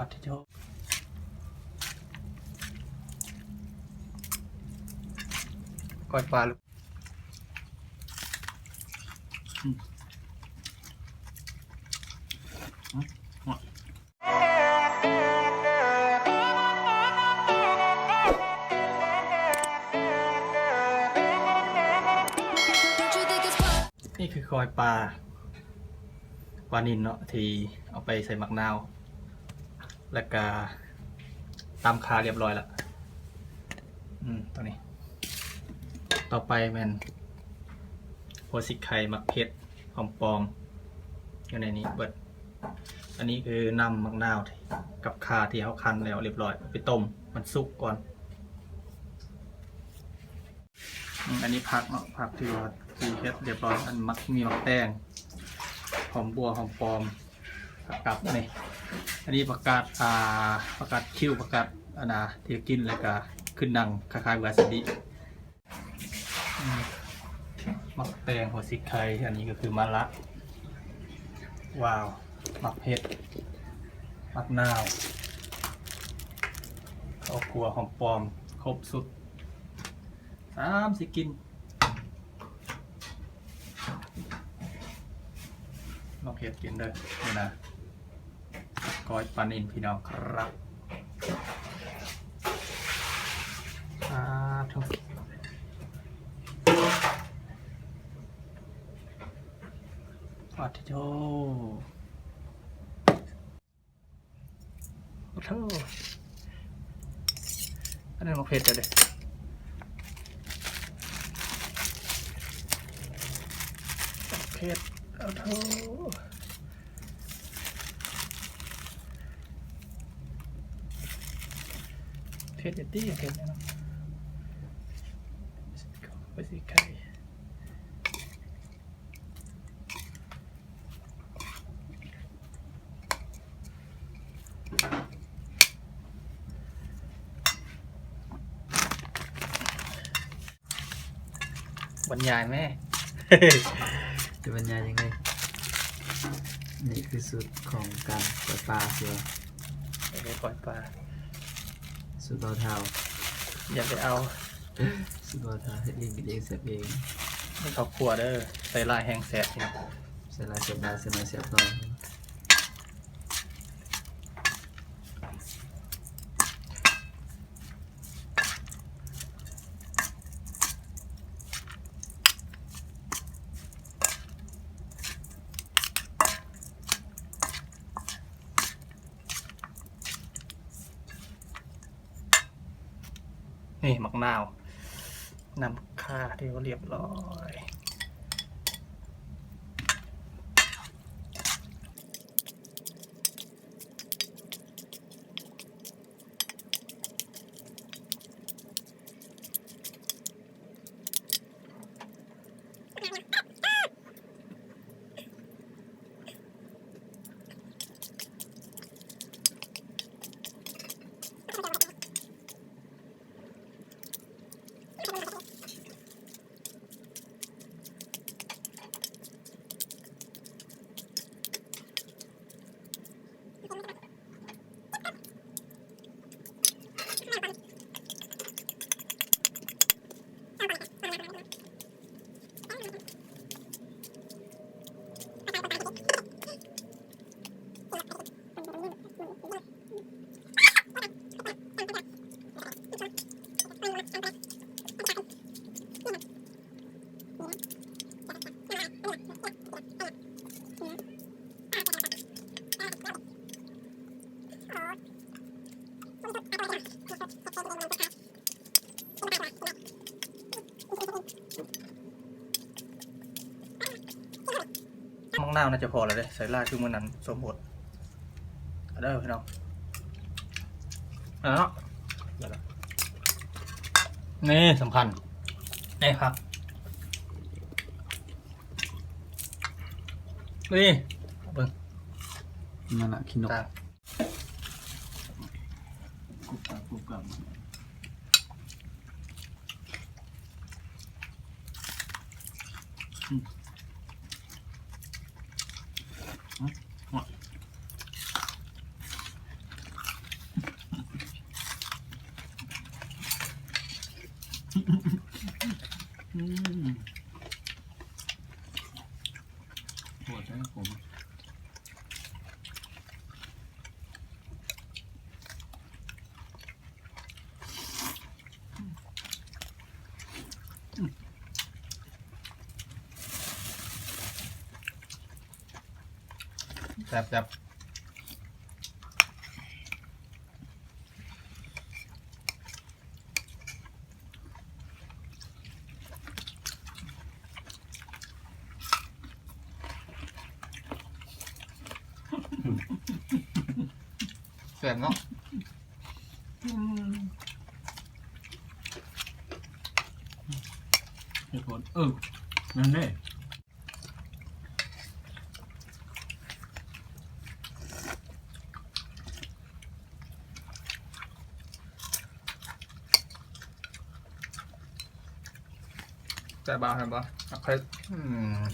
อดที่โชก้อยปลาลูกอืมอืมอะนี่คือคอยปลาปลานินเนาะที่เอาไปใส่หมักนาว แล้วก็ตำคาเรียบร้อยละอืมตัวนี้ ต่อไปแมันหัวสิกไข่มักเผ็ดหอมปอมอยู่ในนี้เบิด อันนี้คือนำมักนาวกับคาที่เขาคั้นแล้วเรียบร้อย ไปต้มมันสุกก่อนอืมอันนี้ผักเนาะผักที่ว่าที่เฮ็ดเรียบร้อยอันมักมีมักแตงหอมบัวหอมปอมผักกับนี่ อันนี้ประกาศอ่าประกาศคิวประกาศอันนาที่กินแล้วก็ขึ้นดังคล้ายๆวาซาบิมักแตงหัวสิไข่อันนี้ก็คือมะละว้าวมักเผ็ดมักนาวข้าวคั่วหอมปลอมครบสุดสามสิกินลองเผ็ดกินเด้อนี่นะ ก้อยปลานินพี่น้องครับอาทุกวัดที่โชโอ้โหอันนั้นมาเผ็ดจะเด็ดเผ็ดโอ้โห เผ็ดดี้เผ็ดแน่นอนไปสิไข่บรรยายแม่ จะบรรยายยังไง นี่คือสูตรของการปล่อยปลาเสือไปปล่อยปลา สูตรเบาเทาอย่าไปเอาสูตรเบาเทาเฮ็ดเองกินเองเสียบเองให้เขาขัวเด้อใส่ลายแห้งแสบพี่น้องใส่ลายเสียบได้เสียบน้อยเสียบน้อย นี่หมักนาว นำค่าที่เขาเรียบร้อย มังนาวน่าจะพอแล้วเลยใส่ลายคือมันนั้นสมบทเอาเด้อพี่น้องเอาเนาะเดี๋ยวนะนี่สำคัญนี่ครับนี่เบิ่งนั่นแหละขี้นกตามกุบกับกุบกับ ปวดใจผม ซ่บแซ่บแซ่บเนาะไอ้ปวดเออนั่นเด้ แซ่บบ้าแซ่บบ้าโอเคอืม